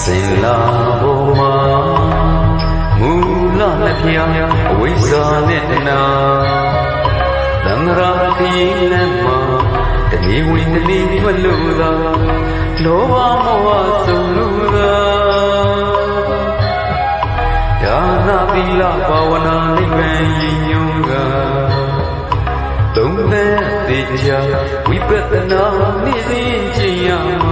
စင်လာပေါ်မှာမူလနှစ်ဖျားအဝိဇ္ဇာနဲ့နာသံဃာတိလမ်းမှာတဏီဝိတဏီမလို့သာလောဘမောဟဆုံးလို့သာဒါနာသီလဘာဝနာနိဗ္ဗာန်ရည်ညွှန်းကသုံးသက်သေးချာဝိပဿနာနေ့စဉ်ကျင့်ရမှာ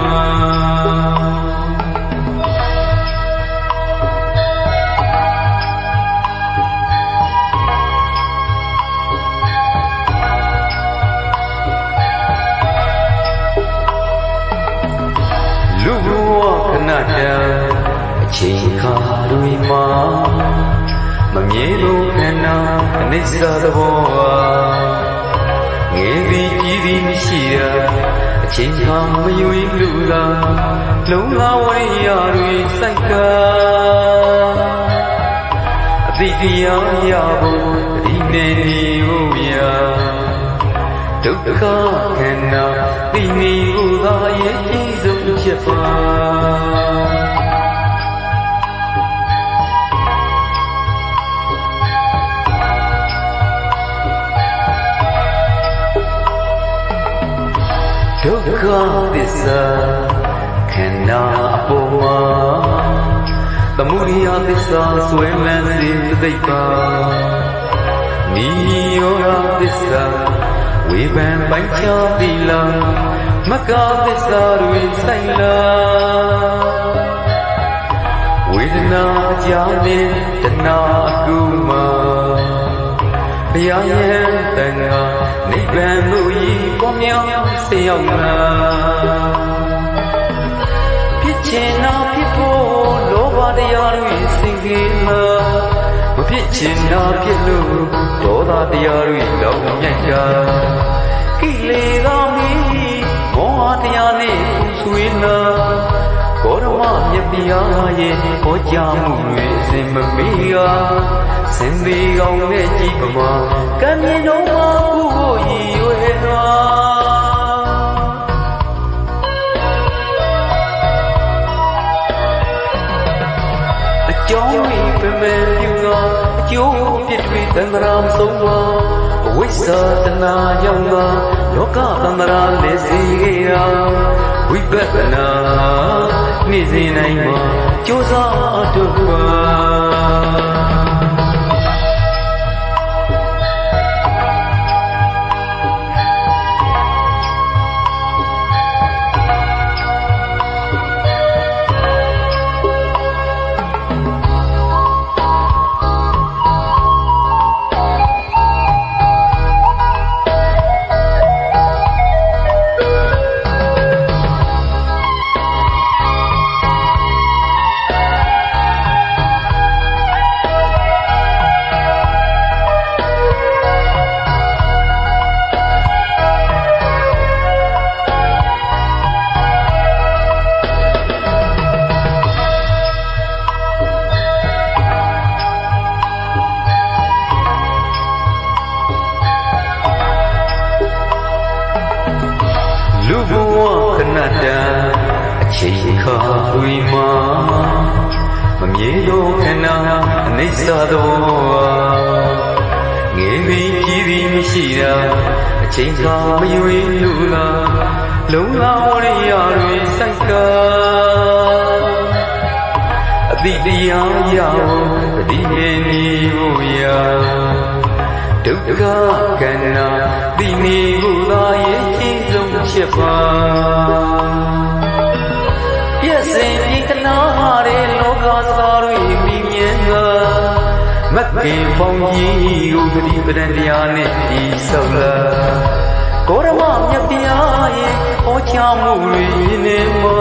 မမြဲလို့ခဏအနိစ္စသဘောဟာငယ်ပြီးကြီးပြီးမရှိတာအချိန်ခါမယွေလူလာလုံလာဝရိယတွေစိုက်ကအတိတရားရဖို့ဒီနေ့နေဖို့ရာဒုက္ခခန္ဓာသိနေကိုသာရဲ့ကြီးဆုံးဖြစ်ပါ ဒုက္ခသစ္စာခန္ဓာအပေါ်မှာသမုဒိယသစ္စာဆွဲလန်းစေသိပ်ပါနိရောဓသစ္စာဝေဖန်ပိုင်းခြားသီလာမကသစ္စာတွေဆိုင်လာဝေဒနာကြာနေတဏှာအကူမှာဘုရားရဲ့တန်ခါ နိဗ္ဗာန်မှုကြီးပေါ်မြောက်စေရောက်လာဖြစ်ချင်တာဖြစ်ဖို့လောဘတရားတွေစင်ကြယ်လာမဖြစ်ချင်တာဖြစ်လို့ဒေါသတရားတွေလောင်မြိုက်ကြကိလေသာမီမောဟတရားနဲ့ဆွေးနာကောရမမြ တ်ပြာရဲ့ဟောကြားမှုတွေအစင်မမေးကစင်သေးကောင်းနဲ့ကြည်ပမာကံမြင်တော့မှကုဖို့ရည်ရွယ်သွားအကြောင်းဤပင်ပင်ပြုသောအကျိုးအဖြစ်တွေတန္တရာမဆုံးပါအဝိဇ္ဇာတနာကြောင့်သာလောကတန္တရာလက်စီရာ ဝိပဿနာနေ့စဉ်တိုင်းမှာကြိုးစားအထုပ် ဘဝခဏတန်အချိန်ခါတွေမှာမမြဲတော့ခဏအနိစ္စသောငယ်ပြီးကြီးပြီးမရှိတာအချိန်ခါမရွေးလူလာလုံလာဝရိယတွေစိုက်ကအတိတရားရဖို့တတိယနေဖို့ရာ ဒုက္ခကန္နာသိနေကိုသာရဲ့ကြီးဆုံးဖြစ်ပါပြည့်စင်ဒီကနာတဲ့လောကစကားတွေမြင်မြင်ကမကင်ပေါင်းကြီးကိုတတိပဒံတရားနဲ့ဒီဆောက်လာကိုရမမြတ်တရားရဲ့ဟောကြားမှုတွေနေမှာ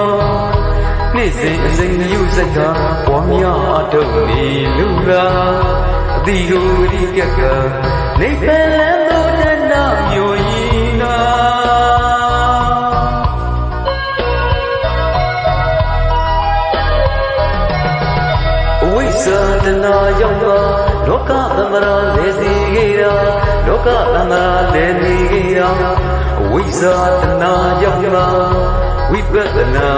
နေ့စဉ်အစဉ်ယူစကားပေါ်များအထုတ်နေလူလား အတိကိုဒီကကနေပယ်လန်းသောတဏမျိုးရင်နာအဝိဇ္ဇာတနာရောက်လာလောကသမရာလေစီကေရာလောကသမရာလေနေကေရာအဝိဇ္ဇာတနာရောက်လာဝိပဿနာ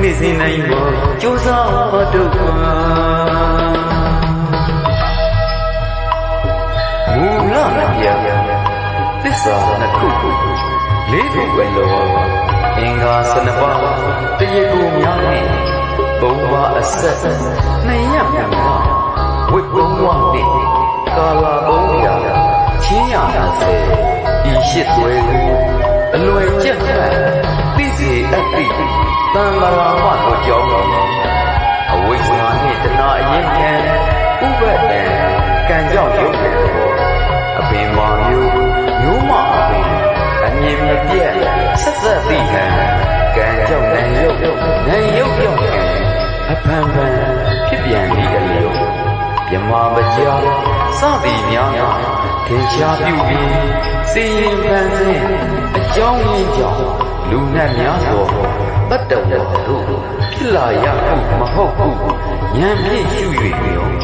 နေ့စဉ်တိုင်းပေါ်ကြိုးစားမတို့ပါ မူလမပြသစ္စာနှစ်ခုလေးခုပဲလောအင်္ဂါစနပါတရေကိုများနဲ့သုံးပါအဆက်နှစ်ရမြတ်မှာဝိတ်ဘုံဝနဲ့ကာလာဘုံရာချင်းရနာစေဤရှိသွဲကိုအလွယ်ကျက်မှန်သိစေအပ်သိတန်မာရာမတို့ကြောင်းအဝိဇ္ဇာနှင့်တဏှာအရင်ခံဥပဒံကံကြောင့်ရုပ်တယ် အပင်မာမျိုးမျိုးမအပင်အမြင်မပြတ်ဆက်သက်သိဟံကံကြောင့်နိုင်ရုပ်နိုင်ရုပ်ပြောင်းခံအဖန်ဖန်ဖြစ်ပြန်သည့်အလျော်မြမပကြာစသည်များများထင်ရှားပြုပြီးစီရင်ပန်းစဉ်အကြောင်းရင်းကြောင့်လူနှက်များစွာတတ္တဝါတို့ဖြစ်လာရမှုမဟုတ်ဘူးဉာဏ်ဖြင့်ရှု၍ရော